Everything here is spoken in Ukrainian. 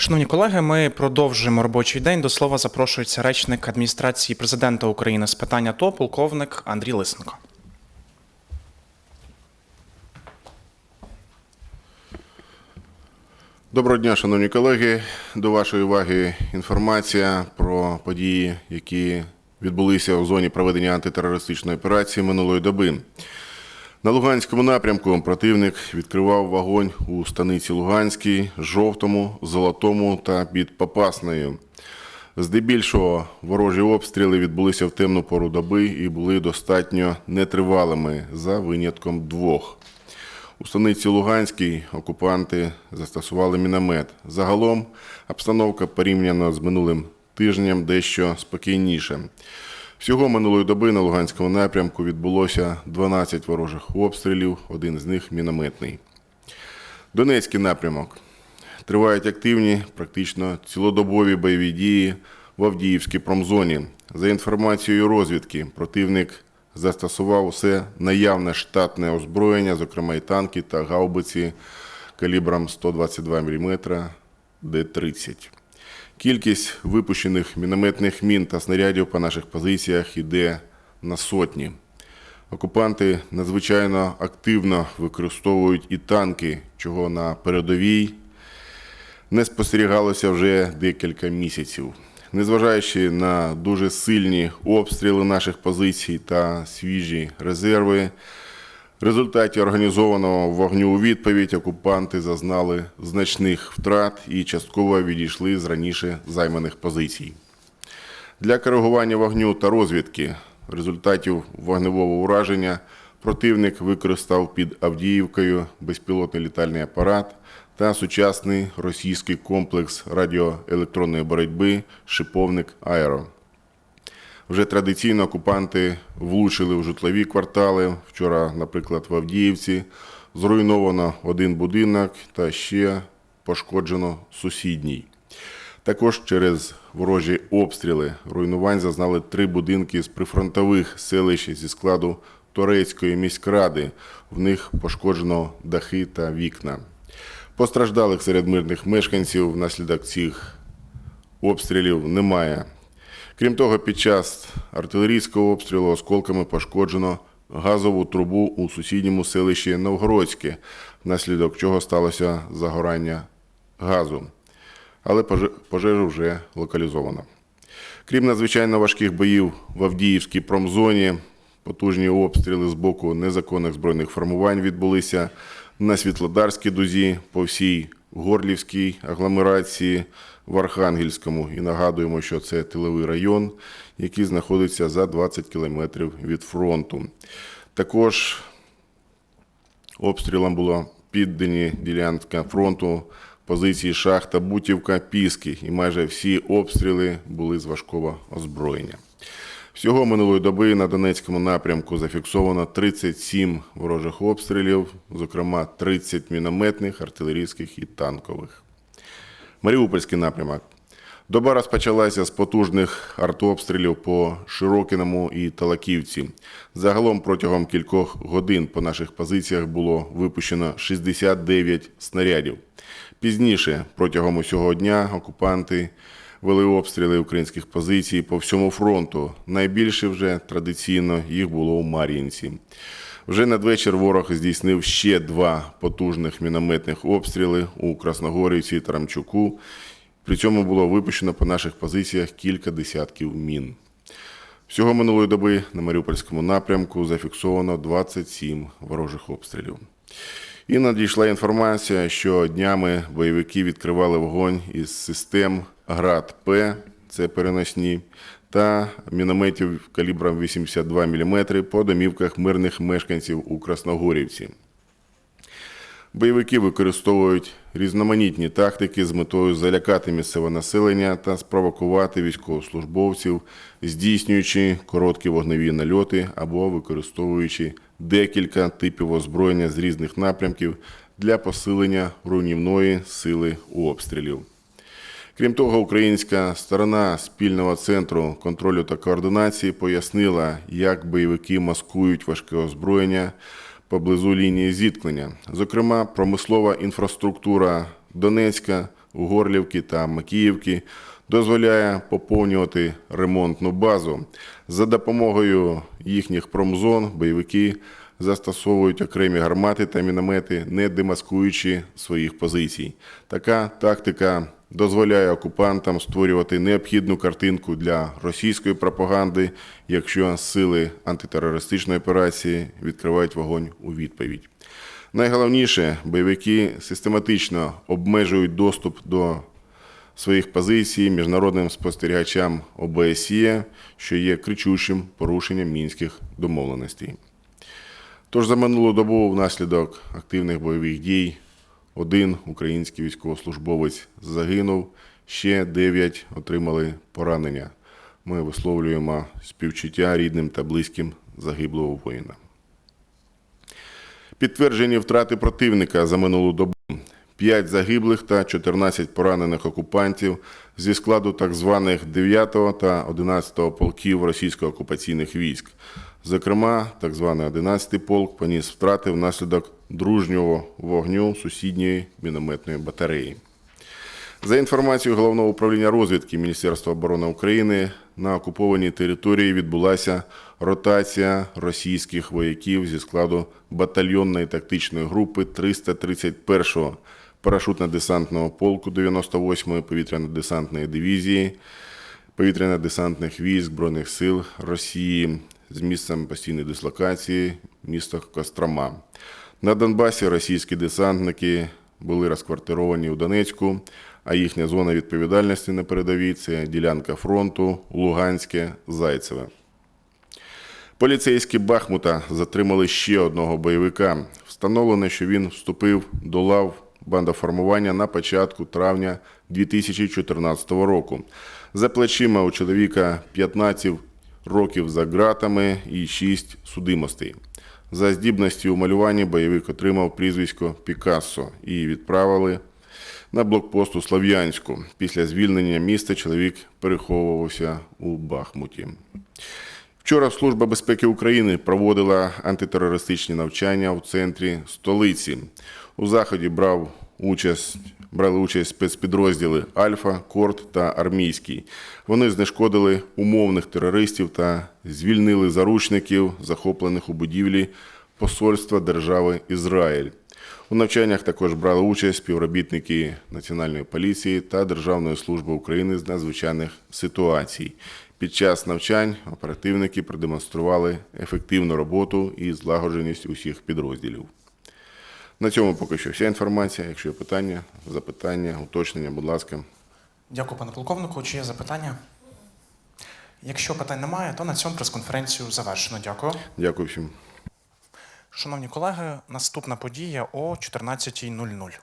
Шановні колеги, ми продовжуємо робочий день. До слова запрошується речник адміністрації президента України з питань АТО, полковник Андрій Лисенко. Доброго дня, шановні колеги. До вашої уваги інформація про події, які відбулися у зоні проведення антитерористичної операції минулої доби. На Луганському напрямку противник відкривав вогонь у станиці Луганській, Жовтому, Золотому та під Попасною. Здебільшого ворожі обстріли відбулися в темну пору доби і були достатньо нетривалими за винятком двох. У станиці Луганській окупанти застосували міномет. Загалом обстановка порівняно з минулим тижнем дещо спокійніша. Всього минулої доби на Луганському напрямку відбулося 12 ворожих обстрілів, один з них мінометний. Донецький напрямок. Тривають активні, практично цілодобові бойові дії в Авдіївській промзоні. За інформацією розвідки, противник застосував усе наявне штатне озброєння, зокрема і танки та гаубиці калібром 122 мм Д-30. Кількість випущених мінометних мін та снарядів по наших позиціях йде на сотні. Окупанти надзвичайно активно використовують і танки, чого на передовій не спостерігалося вже декілька місяців. Незважаючи на дуже сильні обстріли наших позицій та свіжі резерви, в результаті організованого вогню у відповідь окупанти зазнали значних втрат і частково відійшли з раніше займаних позицій. Для коригування вогню та розвідки результатів вогневого ураження противник використав під Авдіївкою безпілотний літальний апарат та сучасний російський комплекс радіоелектронної боротьби Шиповник Аеро. Вже традиційно окупанти влучили в житлові квартали. Вчора, наприклад, в Авдіївці зруйновано один будинок та ще пошкоджено сусідній. Також через ворожі обстріли руйнувань зазнали три будинки з прифронтових селищ зі складу Торецької міськради. В них пошкоджено дахи та вікна. Постраждалих серед мирних мешканців внаслідок цих обстрілів немає. Крім того, під час артилерійського обстрілу осколками пошкоджено газову трубу у сусідньому селищі Новгородське, внаслідок чого сталося загорання газу. Але поже- пожежу вже локалізовано. Крім надзвичайно важких боїв в Авдіївській промзоні, потужні обстріли з боку незаконних збройних формувань відбулися на Світлодарській дузі, по всій Горлівській агломерації в Архангельському. І нагадуємо, що це тиловий район, який знаходиться за 20 кілометрів від фронту. Також обстрілом було піддані ділянка фронту позиції шахта Бутівка Піски, і майже всі обстріли були з важкого озброєння. Всього минулої доби на Донецькому напрямку зафіксовано 37 ворожих обстрілів, зокрема 30 мінометних, артилерійських і танкових. Маріупольський напрямок. Доба розпочалася з потужних артобстрілів по Широкіному і Талаківці. Загалом протягом кількох годин по наших позиціях було випущено 69 снарядів. Пізніше, протягом усього дня, окупанти вели обстріли українських позицій по всьому фронту. Найбільше вже традиційно їх було у Мар'їнці. Вже надвечір ворог здійснив ще два потужних мінометних обстріли у Красногорівці та Рамчуку. При цьому було випущено по наших позиціях кілька десятків мін. Всього минулої доби на Маріупольському напрямку зафіксовано 27 ворожих обстрілів. І надійшла інформація, що днями бойовики відкривали вогонь із систем ГРАД-П, це переносні, та мінометів калібром 82 мм по домівках мирних мешканців у Красногорівці. Бойовики використовують різноманітні тактики з метою залякати місцеве населення та спровокувати військовослужбовців, здійснюючи короткі вогневі нальоти або використовуючи декілька типів озброєння з різних напрямків для посилення руйнівної сили обстрілів. Крім того, українська сторона спільного центру контролю та координації пояснила, як бойовики маскують важке озброєння поблизу лінії зіткнення. Зокрема, промислова інфраструктура Донецька Горлівки та Макіївки дозволяє поповнювати ремонтну базу. За допомогою їхніх промзон бойовики застосовують окремі гармати та міномети, не демаскуючи своїх позицій. Така тактика дозволяє окупантам створювати необхідну картинку для російської пропаганди, якщо сили антитерористичної операції відкривають вогонь у відповідь. Найголовніше, бойовики систематично обмежують доступ до своїх позицій міжнародним спостерігачам ОБСЄ, що є кричущим порушенням мінських домовленостей. Тож за минулу добу внаслідок активних бойових дій один український військовослужбовець загинув, ще дев'ять отримали поранення. Ми висловлюємо співчуття рідним та близьким загиблого воїна. Підтверджені втрати противника за минулу добу. 5 загиблих та 14 поранених окупантів зі складу так званих 9 та 11 полків російсько-окупаційних військ. Зокрема, так званий 11-й полк поніс втрати внаслідок дружнього вогню сусідньої мінометної батареї. За інформацією Головного управління розвідки Міністерства оборони України, на окупованій території відбулася ротація російських вояків зі складу батальйонної тактичної групи 331-го парашутно-десантного полку 98-ї повітряно-десантної дивізії повітряно-десантних військ Збройних сил Росії з місцем постійної дислокації місто Кострома. На Донбасі російські десантники були розквартировані у Донецьку, а їхня зона відповідальності на передовій це ділянка фронту Луганське, Зайцеве. Поліцейські Бахмута затримали ще одного бойовика. Встановлено, що він вступив до лав бандоформування на початку травня 2014 року. За плечима у чоловіка 15 років за ґратами і 6 судимостей. За здібності у малюванні бойовик отримав прізвисько Пікассо і відправили на блокпост у Слов'янську. Після звільнення міста чоловік переховувався у Бахмуті. Вчора Служба безпеки України проводила антитерористичні навчання в центрі столиці. У заході брав участь, брали участь спецпідрозділи Альфа, Корт та Армійський. Вони знешкодили умовних терористів та звільнили заручників, захоплених у будівлі посольства держави Ізраїль. У навчаннях також брали участь співробітники Національної поліції та Державної служби України з надзвичайних ситуацій. Під час навчань оперативники продемонстрували ефективну роботу і злагодженість усіх підрозділів. На цьому поки що вся інформація. Якщо є питання, запитання, уточнення, будь ласка. Дякую, пане полковнику. Чи є запитання? Якщо питань немає, то на цьому прес-конференцію завершено. Дякую. Дякую всім. Шановні колеги, наступна подія о 14.00.